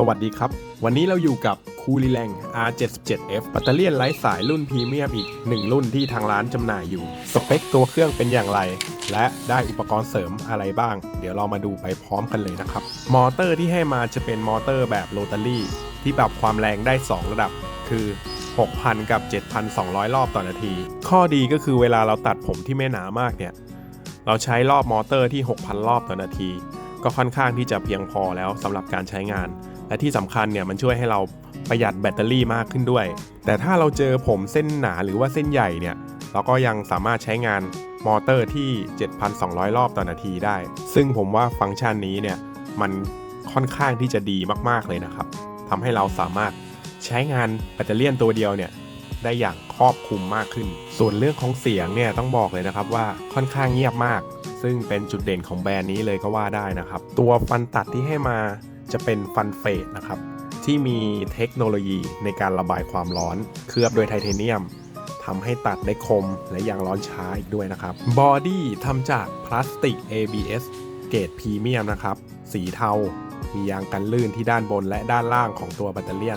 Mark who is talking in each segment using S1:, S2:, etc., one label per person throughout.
S1: สวัสดีครับ วันนี้เราอยู่กับคูลีแรง R77F แบตเตอรี่ไร้สายรุ่นพรีเมียมอีก 1 รุ่นที่ทางร้านจำหน่ายอยู่ สเปคตัวเครื่องเป็นอย่างไร และได้อุปกรณ์เสริมอะไรบ้าง เดี๋ยวเรามาดูไปพร้อมกันเลยนะครับ มอเตอร์ที่ให้มาจะเป็นมอเตอร์แบบโรตารี่ ที่ปรับความแรงได้ 2 ระดับ คือ 6,000 กับ 7,200 รอบต่อนาที ข้อดีก็คือเวลาเราตัดผมที่ไม่หนามากเนี่ย เราใช้รอบมอเตอร์ที่ 6,000 รอบต่อนาที ก็ค่อนข้างที่จะเพียงพอแล้วสำหรับการใช้งาน และที่สำคัญเนี่ยมันช่วยให้เราประหยัดแบตเตอรี่มากขึ้นด้วย แต่ถ้าเราเจอผมเส้นหนาหรือว่าเส้นใหญ่เนี่ยเราก็ยังสามารถใช้งานมอเตอร์ที่ 7,200 รอบต่อนาทีได้ ซึ่งผมว่าฟังก์ชันนี้เนี่ยมันค่อนข้างที่จะดีมากๆเลยนะครับทำให้เราสามารถใช้งานแบตเตอรี่ตัวเดียวเนี่ยได้อย่างครอบคลุมมากขึ้น ส่วนเรื่องของเสียงเนี่ยต้องบอกเลยนะครับว่าค่อนข้างเงียบมาก ซึ่งเป็นจุดเด่นของแบรนด์นี้เลยก็ว่าได้นะครับ ตัวฟันตัดที่ให้มา จะเป็นฟันเฟดนะครับ ที่มีเทคโนโลยีในการระบายความร้อน เคลือบโดยไทเทเนียมทำให้ตัดได้คมและยังร้อนช้าอีกด้วยนะครับบอดี้ทำจากพลาสติก ABS เกรดพรีเมียมนะครับ สีเทา มียางกันลื่นที่ด้านบนและด้านล่างของตัวแบตเตอรี่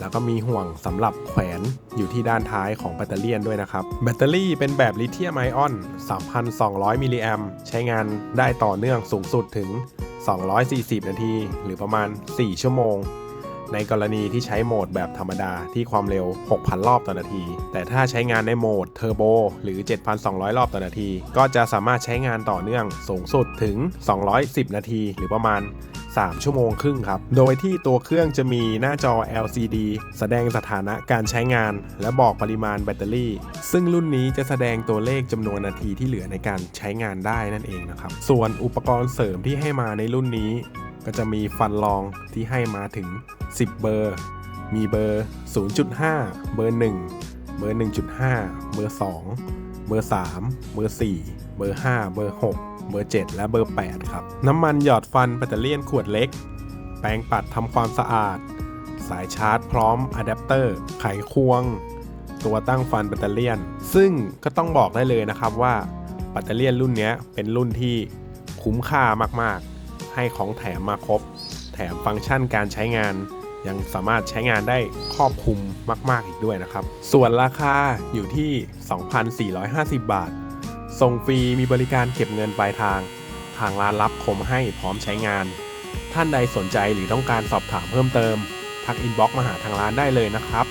S1: แล้วก็มีห่วงสำหรับแขวนอยู่ที่ด้านท้ายของแบตเตอรี่ด้วยนะครับ แบตเตอรี่เป็นแบบลิเธียมไอออน 3,200 มิลลิแอมใช้งานได้ต่อเนื่องสูงสุดถึง 240 นาที หรือประมาณ 4 ชั่วโมง ในกรณีที่ใช้โหมดแบบธรรมดาที่ความเร็ว 6,000 รอบต่อนาที แต่ถ้าใช้งานในโหมดเทอร์โบหรือ 7,200 รอบต่อนาที ก็จะสามารถใช้งานต่อเนื่องสูงสุดถึง 210 นาที หรือประมาณ 3 ชั่วโมงครึ่งครับ โดยที่ตัวเครื่องจะมีหน้าจอ LCD แสดงสถานะการใช้งาน และบอกปริมาณแบตเตอรี่ ซึ่งรุ่นนี้จะแสดงตัวเลขจำนวนนาทีที่เหลือในการใช้งานได้นั่นเองนะครับ ส่วนอุปกรณ์เสริมที่ให้มาในรุ่นนี้ ก็จะมีฟันรองที่ให้มาถึง 10 เบอร์ มีเบอร์ 0.5 เบอร์ 1 เบอร์ 1.5 เบอร์ 2 เบอร์ 3 เบอร์ 4 เบอร์ 5 เบอร์ 6 เบอร์ 7 และเบอร์ 8 ครับ น้ำมันหยอดฟันแบตเตอรี่ขวดเล็ก แปรงปัดทำความสะอาด สายชาร์จพร้อมอะแดปเตอร์ ไขควง ตัวตั้งฟันแบตเตอรี่ซึ่งก็ต้องบอกได้เลยนะครับว่าแบตเตอรี่รุ่นนี้เป็นรุ่นที่คุ้มค่ามากๆ ให้ของแถมมาครบ แถมฟังก์ชันการใช้งานยังสามารถใช้งานได้ครอบคลุมมาก ๆ อีกด้วยนะครับ ส่วนราคาอยู่ที่ 2,450 บาท ส่งฟรีมีบริการเก็บเงินปลายทาง ทางร้านรับคมให้พร้อมใช้งาน ท่านใดสนใจหรือต้องการสอบถามเพิ่มเติม ทักอินบ็อกซ์มาหาทางร้านได้เลยนะครับ